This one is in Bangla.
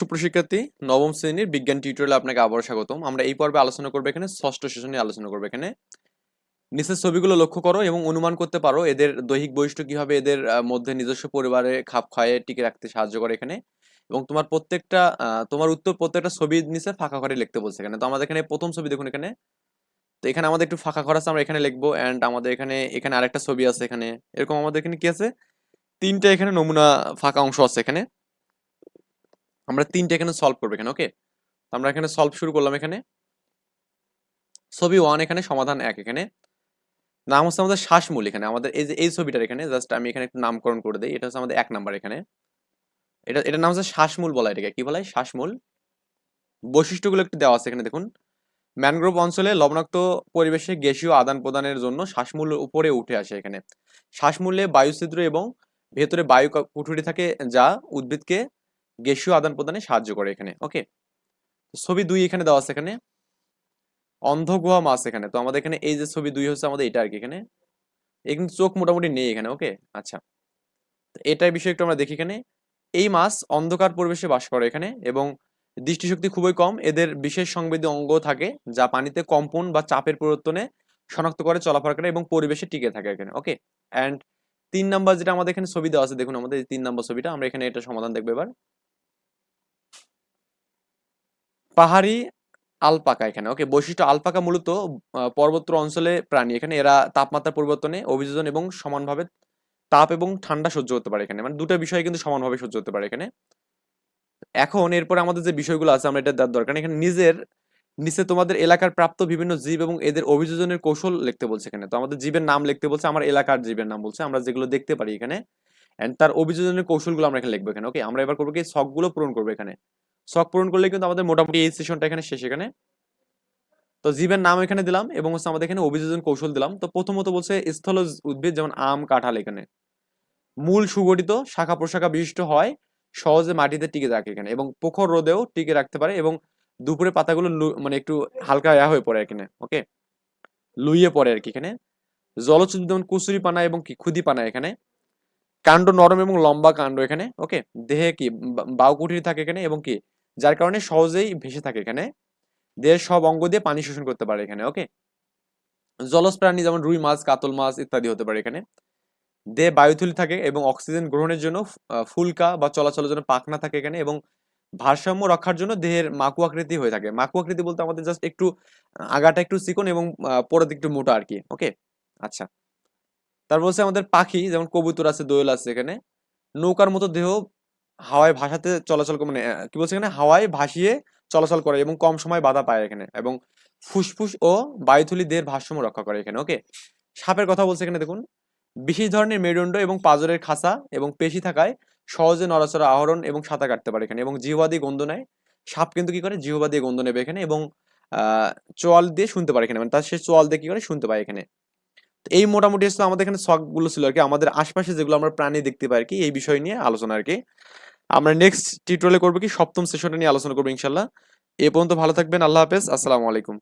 সুপ্রশিক্ষার্থী, নবম শ্রেণির বিজ্ঞান টিউটোরিয়ালে আপনাকে আবারও স্বাগতম। আমরা এই পর্বে আলোচনা করব এখানে, ষষ্ঠ সেশন আলোচনা করব এখানে। নিচের ছবিগুলো লক্ষ্য করো এবং অনুমান করতে পারো এদের দৈহিক বৈশিষ্ট্য কীভাবে এদের মধ্যে নিজস্ব পরিবারে খাপ খায়ে টিকে রাখতে সাহায্য করে এখানে। এবং তোমার প্রত্যেকটা তোমার উত্তর প্রত্যেকটা ছবির নিচে ফাঁকা ঘরে লিখতে বলছে এখানে। তো আমাদের এখানে প্রথম ছবি দেখুন এখানে। তো এখানে আমাদের একটু ফাঁকা ঘর আছে, আমরা এখানে লিখব অ্যান্ড আমাদের এখানে এখানে আরেকটা ছবি আছে এখানে। এরকম আমাদের এখানে কি আছে? তিনটা এখানে নমুনা ফাঁকা অংশ আছে এখানে। আমরা তিনটে এখানে সলভ করব এখানে ওকে আমরা এখানে সলভ শুরু করলাম এখানে। ছবি ওয়ান এখানে, সমাধান এক এখানে। নাম হচ্ছে আমাদের শ্বাসমূল এখানে, আমাদের এই যে, এই ছবিটার এখানে জাস্ট আমি এখানে একটু নামকরণ করে দিই, এটা হচ্ছে আমাদের এক নাম্বার এখানে। এটা, এটার নাম হচ্ছে শ্বাসমূল বলা এটাকে, কি বলা শ্বাসমূল। বৈশিষ্ট্যগুলো একটু দেওয়া আছে এখানে, দেখুন। ম্যানগ্রোভ অঞ্চলে লবণাক্ত পরিবেশে গ্যাসীয় আদান প্রদানের জন্য শ্বাসমূল উপরে উঠে আসে এখানে। শ্বাসমূলে বায়ুছিদ্র এবং ভেতরে বায়ু কুঠুরি থাকে যা উদ্ভিদকে গ্যাসীয় আদান প্রদানে সাহায্য করে এখানে ওকে ছবি দুই এখানে দেওয়া আছে এখানে, অন্ধগুহা মাছ এখানে, তো আমাদের এখানে এই যে ছবি দুই হচ্ছে আমাদের এটা আর কি এখানে এখানে চোখ মোটামুটি নেই এখানে ওকে আচ্ছা এটার বিষয়ে একটু আমরা দেখি এখানে, এই মাছ অন্ধকার পরিবেশে বাস করে এখানে এবং দৃষ্টিশক্তি খুবই কম, এদের বিশেষ সংবেদী অঙ্গ থাকে যা পানিতে কম্পন বা চাপের পরিবর্তনে শনাক্ত করে চলাফেরা করে এবং পরিবেশে টিকে থাকে এখানে ওকে অ্যান্ড তিন নাম্বার যেটা আমাদের এখানে ছবি দেওয়া আছে, দেখুন আমাদের তিন নাম্বার ছবিটা, আমরা এখানে এটা সমাধান দেখব এবার। পাহাড়ি আলপাকা এখানে। ওকে, বৈশিষ্ট্য আলপাকা মূলত পর্বত্র অঞ্চলে প্রাণী। এখানে এরা তাপমাত্রা পরিবর্তনে অভিযোজন এবং সমানভাবে তাপ এবং ঠান্ডা সহ্য করতে পারে এখানে। মানে দুটো বিষয় কিন্তু সমানভাবে সহ্য করতে পারে এখানে। এখন এরপরে আমাদের যে বিষয়গুলো আছে, আমরা এটা দেওয়ার দরকার। এখানে নিজের, নিচে তোমাদের এলাকার প্রাপ্ত বিভিন্ন জীব এবং এদের অভিযোজনের কৌশল লিখতে বলছে এখানে। তো আমাদের জীবের নাম লিখতে বলছে, আমার এলাকার জীবের নাম বলছে, আমরা যেগুলো দেখতে পারি এখানে। এন্ড তার অভিযোজনের কৌশলগুলো আমরা এখানে লিখব এখানে। ওকে, আমরা এবার করব কি শখগুলো পূরণ করব এখানে। শখ পূরণ করলে কিন্তু আমাদের মোটামুটি এই সেশনটা এখানে শেষ এখানে। তো জীবের নাম এখানে দিলাম এবং হচ্ছে আমাদের এখানে অভিযোজন কৌশল দিলাম। তো প্রথমত বলছে স্থলজ উদ্ভিদ, যেমন আম, কাঁঠাল এখানে। মূল সুগঠিত শাখা প্রশাখা বিশিষ্ট হয় সহজে মাটিতে টিকে থাকে এখানে এবং প্রখর রোদেও টিকে রাখতে পারে এবং দুপুরে পাতাগুলো মানে একটু হালকা ইয়া হয়ে পড়ে এখানে ওকে লুইয়ে পড়ে আর কি এখানে। জলজ যেমন কুচুরি পানা এবং কি খুদি পানা এখানে। কাণ্ড নরম এবং লম্বা কাণ্ড এখানে ওকে দেহে কি বা- বায়ুকুঠির থাকে এখানে এবং কি যার কারণে সহজেই ভেসে থাকে এখানে। দেহের সব অঙ্গ দিয়ে পানি শোষণ করতে পারে এখানে ওকে জলজ প্রাণী যেমন রুই মাছ, কাতল মাছ ইত্যাদি হতে পারে এখানে। দেহে বায়ুথলি থাকে এবং অক্সিজেন গ্রহণের জন্য ফুলকা বা চলাচলের জন্য পাখনা থাকে এখানে এবং ভারসাম্য রক্ষার জন্য দেহের মাকু আকৃতি হয়ে থাকে। মাকু আকৃতি বলতে আমাদের জাস্ট একটু আগাটা একটু চিকন এবং পরের একটু মোটা আর কি ওকে আচ্ছা। তারপর হচ্ছে আমাদের পাখি, যেমন কবুতর আছে, দোয়েল আছে এখানে। নৌকার মতো দেহ হাওয়ায় ভাসাতে চলাচল মানে কি বলছে এখানে? হাওয়ায় ভাসিয়ে চলাচল করে এবং কম সময় বাধা পায় এখানে এবং ফুসফুস ও বায়ুথলি দেহের ভারসাম্য রক্ষা করে এখানে ওকে সাপের কথা বলছে এখানে, দেখুন। বিশেষ ধরনের মেরুদণ্ড এবং পাঁজরের খাঁচা এবং পেশি থাকায় সহজে নড়াচড়া আহরণ এবং সাঁতার কাটতে পারে এখানে এবং জিহ্বা দিয়ে গন্ধ নেয়। সাপ কিন্তু কি করে? জিহ্বা দিয়ে গন্ধ নেবে এখানে এবং চোয়াল দিয়ে শুনতে পারে এখানে। মানে তার সে চোয়াল দিয়ে কি করে? শুনতে পায় এখানে। এই মোটামুটি আমাদের এখানে শখগুলো ছিল আর কি। আমাদের আশপাশে যেগুলো আমরা প্রাণী দেখতে পাই আর কি, এই বিষয় নিয়ে আলোচনা আর কি। আমরা নেক্সট টিউটোরিয়ালে করব কি, সপ্তম সেশনটা নিয়ে আলোচনা করব ইনশাল্লাহ এ পর্যন্ত ভালো থাকবেন, আল্লাহ হাফেজ, আসসালামু আলাইকুম।